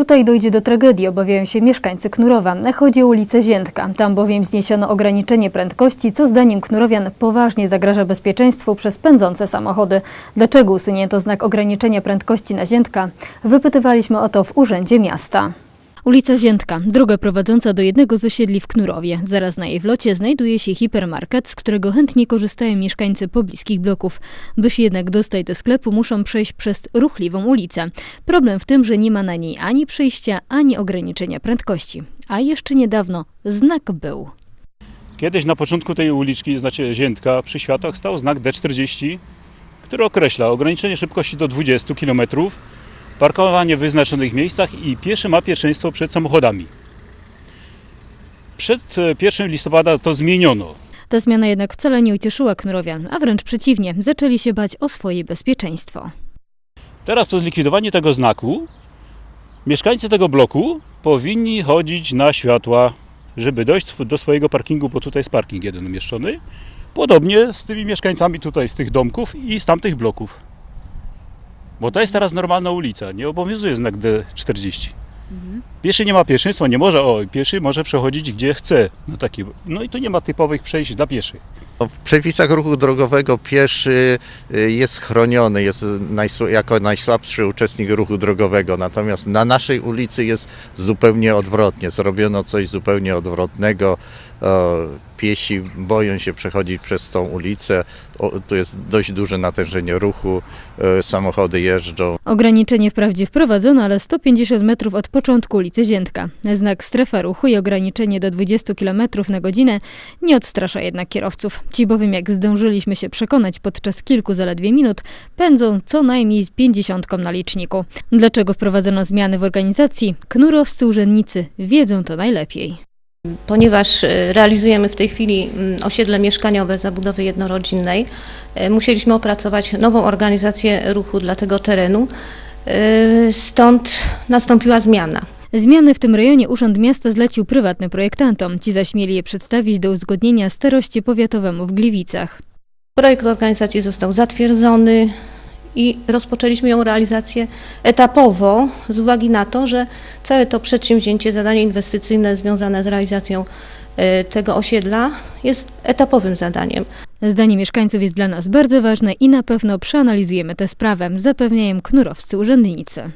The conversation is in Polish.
Tutaj dojdzie do tragedii, obawiają się mieszkańcy Knurowa. Chodzi o ulicę Ziętka. Tam bowiem zniesiono ograniczenie prędkości, co zdaniem Knurowian poważnie zagraża bezpieczeństwu przez pędzące samochody. Dlaczego usunięto znak ograniczenia prędkości na Ziętka? Wypytywaliśmy o to w Urzędzie Miasta. Ulica Ziętka, droga prowadząca do jednego z osiedli w Knurowie. Zaraz na jej wlocie znajduje się hipermarket, z którego chętnie korzystają mieszkańcy pobliskich bloków. By się jednak dostać do sklepu, muszą przejść przez ruchliwą ulicę. Problem w tym, że nie ma na niej ani przejścia, ani ograniczenia prędkości. A jeszcze niedawno znak był. Kiedyś na początku tej uliczki, znaczy Ziętka, przy światłach stał znak D40, który określa ograniczenie szybkości do 20 km, parkowanie w wyznaczonych miejscach i pieszy ma pierwszeństwo przed samochodami. Przed e, 1 listopada to zmieniono. Ta zmiana jednak wcale nie ucieszyła Knurowian, a wręcz przeciwnie, zaczęli się bać o swoje bezpieczeństwo. Teraz po zlikwidowaniu tego znaku mieszkańcy tego bloku powinni chodzić na światła, żeby dojść do swojego parkingu, bo tutaj jest parking jeden umieszczony. Podobnie z tymi mieszkańcami tutaj z tych domków i z tamtych bloków. Bo to jest teraz normalna ulica, nie obowiązuje znak D40. Pieszy nie ma pierwszeństwa, nie może, o, pieszy może przechodzić gdzie chce. No, taki, no i tu nie ma typowych przejść dla pieszych. No, W przepisach ruchu drogowego pieszy y, jest chroniony, jest najsł- jako najsłabszy uczestnik ruchu drogowego, natomiast na naszej ulicy jest zupełnie odwrotnie. Zrobiono coś zupełnie odwrotnego. O, Piesi boją się przechodzić przez tą ulicę. O, tu jest dość duże natężenie ruchu, e, samochody jeżdżą. Ograniczenie wprawdzie wprowadzono, ale 150 metrów od początku ulicy Ziętka. Znak strefa ruchu i ograniczenie do 20 km na godzinę nie odstrasza jednak kierowców. Ci bowiem, jak zdążyliśmy się przekonać podczas kilku zaledwie minut, pędzą co najmniej z 50 na liczniku. Dlaczego wprowadzono zmiany w organizacji? Knurowscy urzędnicy wiedzą to najlepiej. Ponieważ e, realizujemy w tej chwili mm, osiedle mieszkaniowe zabudowy jednorodzinnej, e, musieliśmy opracować nową organizację ruchu dla tego terenu. E, Stąd nastąpiła zmiana. Zmiany w tym rejonie Urząd Miasta zlecił prywatnym projektantom. Ci zaś mieli je przedstawić do uzgodnienia staroście powiatowemu w Gliwicach. Projekt organizacji został zatwierdzony i rozpoczęliśmy ją realizację etapowo z uwagi na to, że całe to przedsięwzięcie, zadanie inwestycyjne związane z realizacją e, tego osiedla jest etapowym zadaniem. Zdanie mieszkańców jest dla nas bardzo ważne i na pewno przeanalizujemy tę sprawę, zapewniają knurowscy urzędnicy.